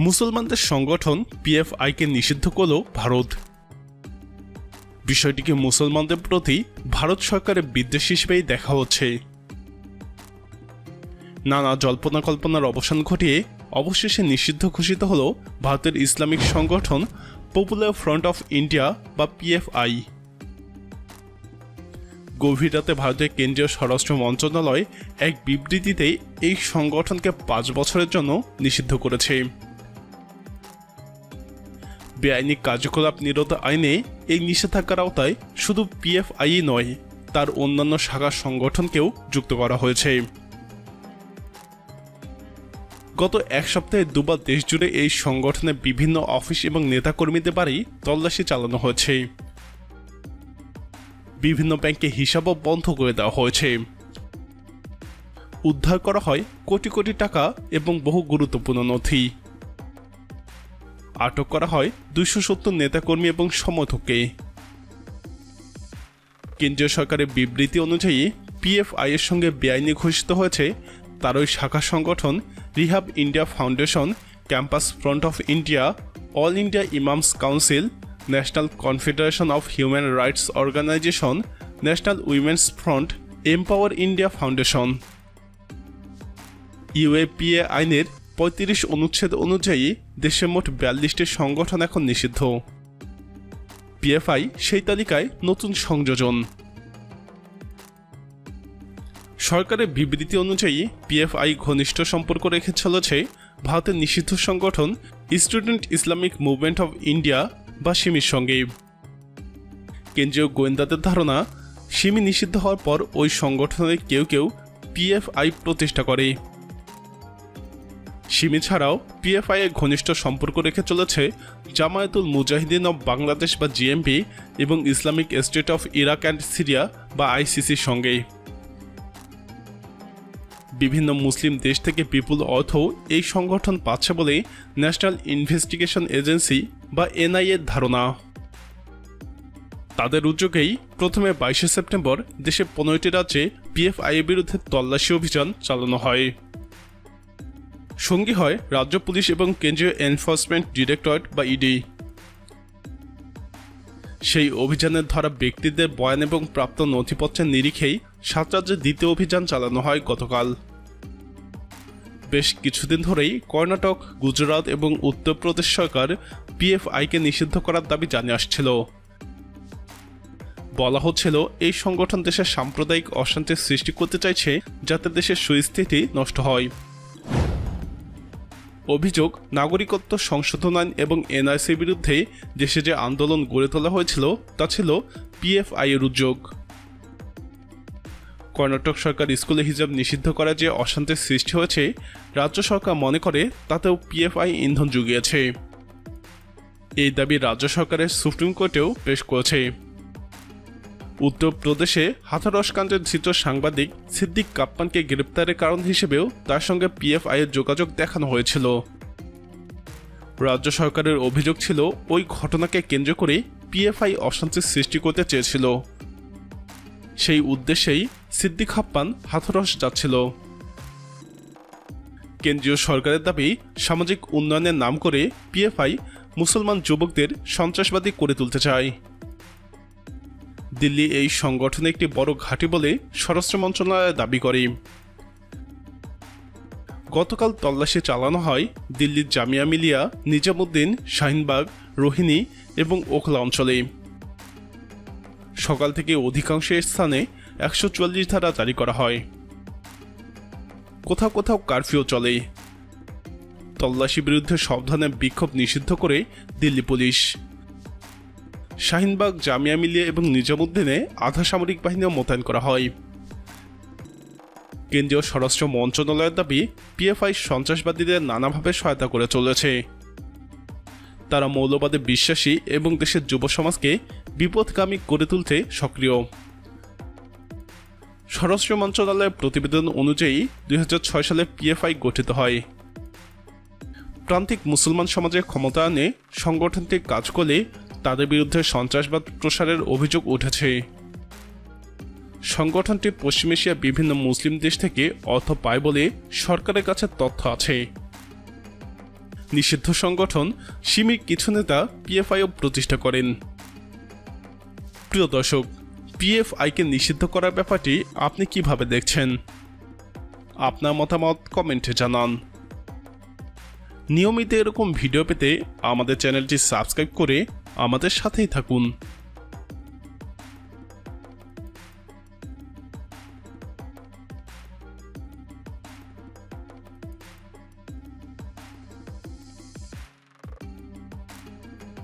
মুসলমানদের সংগঠন পিএফআইকে নিষিদ্ধ করল ভারত। বিষয়টিকে মুসলমানদের প্রতি ভারত সরকারের বিদ্বেষ হিসেবেই দেখা হচ্ছে। নানা জল্পনা কল্পনার অবসান ঘটিয়ে অবশেষে নিষিদ্ধ ঘোষিত হল ভারতের ইসলামিক সংগঠন পপুলার ফ্রন্ট অফ ইন্ডিয়া বা পিএফআই। গভীর রাতে ভারতের কেন্দ্রীয় স্বরাষ্ট্র মন্ত্রণালয় এক বিবৃতিতে এই সংগঠনকে পাঁচ বছরের জন্য নিষিদ্ধ করেছে। বেআইনি কার্যকলাপ নিরোধ আইনে এই নিষেধাজ্ঞার আওতায় শুধু পিএফআই নয়, তার অন্যান্য শাখা সংগঠনকেও যুক্ত করা হয়েছে। গত এক সপ্তাহে দুবার দেশ জুড়ে এই সংগঠনের বিভিন্ন অফিস এবং নেতাকর্মীদের বাড়ি তল্লাশি চালানো হয়েছে। বিভিন্ন ব্যাংকে হিসাবও বন্ধ করে দেওয়া হয়েছে। উদ্ধার করা হয় কোটি কোটি টাকা এবং বহু গুরুত্বপূর্ণ নথি। আটক করা হয় দুইশো সত্তর নেতাকর্মী এবং সমর্থককে। কেন্দ্রীয় সরকারের বিবৃতি অনুযায়ী, পিএফআই এর সঙ্গে বেআইনি ঘোষিত হয়েছে তার ওই শাখা সংগঠন Rehab India Foundation, Campus Front of India, All India Imams Council, National Confederation of Human Rights Organisation, National Women's Front, Empower India Foundation. UAPA আইনের পঁয়ত্রিশ অনুচ্ছেদ অনুযায়ী দেশে মোট বিয়াল্লিশটি সংগঠন এখন নিষিদ্ধ। পিএফআই সেই তালিকায় নতুন সংযোজন। সরকারের বিবৃতি অনুযায়ী পিএফআই ঘনিষ্ঠ সম্পর্ক রেখে চলেছে ভারতের নিষিদ্ধ সংগঠন Student Islamic Movement of India বা সিমির সঙ্গে। কেন্দ্রীয় গোয়েন্দাদের ধারণা, সিমি নিষিদ্ধ হওয়ার পর ওই সংগঠনের কেউ কেউ পিএফআই প্রতিষ্ঠা করে। সিমি ছাড়াও পিএফআই এর ঘনিষ্ঠ সম্পর্ক রেখে চলেছে জামায়াতুল মুজাহিদিন অব বাংলাদেশ বা জিএমপি এবং Islamic State of Iraq and Syria বা আইসিসির সঙ্গে বিভিন্ন মুসলিম দেশ থেকে বিপুল অর্থ এই সংগঠন পাচ্ছে বলে ন্যাশনাল ইনভেস্টিগেশন এজেন্সি বা এনআইএর ধারণা। তাদের উদ্যোগেই প্রথমে বাইশে সেপ্টেম্বর দেশে পনেরোটি রাজ্যে পিএফআই এর বিরুদ্ধে তল্লাশি অভিযান চালানো হয়। সঙ্গী হয় রাজ্য পুলিশ এবং কেন্দ্রীয় এনফোর্সমেন্ট ডিরেক্টরেট বা ইডি। সেই অভিযানের ধরা ব্যক্তিদের বয়ান এবং প্রাপ্ত নথিপত্রের নিরিখেই সাত রাজ্যের দ্বিতীয় অভিযান চালানো হয় গতকাল। বেশ কিছুদিন ধরেই কর্ণাটক, গুজরাট এবং উত্তরপ্রদেশ সরকার পিএফআইকে নিষিদ্ধ করার দাবি জানিয়ে আসছিল। বলা হচ্ছিল, এই সংগঠন দেশের সাম্প্রদায়িক অশান্তির সৃষ্টি করতে চাইছে যাতে দেশের সুস্থিতি নষ্ট হয়। অভিযোগ, নাগরিকত্ব সংশোধন আইন এবং এনআরসির বিরুদ্ধে দেশে যে আন্দোলন গড়ে তোলা হয়েছিল, তা ছিল পিএফআই এর উদ্যোগ। কর্ণাটক সরকার স্কুলে হিজাব নিষিদ্ধ করা যে অশান্তির সৃষ্টি হয়েছে, রাজ্য সরকার মনে করে তাতেও পিএফআই ইন্ধন জুগিয়েছে। এই দাবি রাজ্য সরকারের সুপ্রিম কোর্টেও পেশ করেছে। উত্তরপ্রদেশে হাথারস কাণ্ডের ধৃত সাংবাদিক সিদ্দিক কাপ্পানকে গ্রেপ্তারের কারণ হিসেবেও তার সঙ্গে পিএফআই এর যোগাযোগ দেখানো হয়েছিল। রাজ্য সরকারের অভিযোগ ছিল, ওই ঘটনাকে কেন্দ্র করে পিএফআই অশান্তির সৃষ্টি করতে চেয়েছিল। সেই উদ্দেশ্যেই সিদ্দিক হাপ্পান হাথরস যাচ্ছিল। কেন্দ্রীয় সরকারের দাবি, সামাজিক উন্নয়নের নাম করে পিএফআই মুসলমান যুবকদের সন্ত্রাসবাদী করে তুলতে চায়। দিল্লি এই সংগঠনে একটি বড় ঘাঁটি বলে স্বরাষ্ট্র মন্ত্রণালয় দাবি করে। গতকাল তল্লাশি চালানো হয় দিল্লির জামিয়া মিলিয়া, নিজামুদ্দিন, শাহিনবাগ, রোহিণী এবং ওখলা অঞ্চলে। সকাল থেকে অধিকাংশ স্থানে একশো চুয়াল্লিশ ধারা জারি করা হয়। কোথাও কোথাও কারফিউ চলে। তল্লাশি বিরুদ্ধে সব ধরনের বিক্ষোভ নিষিদ্ধ করে দিল্লি পুলিশ। শাহিনবাগ, জামিয়া মিলিয়া এবং নিজামুদ্দিনে আধা সামরিক বাহিনীও মোতায়েন করা হয়। কেন্দ্রীয় স্বরাষ্ট্র মন্ত্রণালয়ের দাবি, পিএফআই সন্ত্রাসবাদীদের নানাভাবে সহায়তা করে চলেছে। তারা মৌলবাদে বিশ্বাসী এবং দেশের যুব সমাজকে বিপদগামী করে তুলতে সক্রিয়। স্বরাষ্ট্র মন্ত্রণালয়ের প্রতিবেদন অনুযায়ী, দুই হাজার ছয় সালে পিএফআই গঠিত হয়। প্রান্তিক মুসলমান সমাজের ক্ষমতায়নে সংগঠনটি কাজ করলে তাদের বিরুদ্ধে সন্ত্রাসবাদ প্রসারের অভিযোগ উঠেছে। সংগঠনটি পশ্চিম এশিয়ার বিভিন্ন মুসলিম দেশ থেকে অর্থ পায় বলে সরকারের কাছে তথ্য আছে। নিষিদ্ধ সংগঠন সিমির কিছু নেতা পিএফআইও প্রতিষ্ঠা করেন। প্রিয় দর্শক, পিএফআইকে নিষিদ্ধ করার ব্যাপারটি আপনি কীভাবে দেখছেন? আপনার মতামত কমেন্টে জানান। নিয়মিত এরকম ভিডিও পেতে আমাদের চ্যানেলটি সাবস্ক্রাইব করে আমাদের সাথেই থাকুন।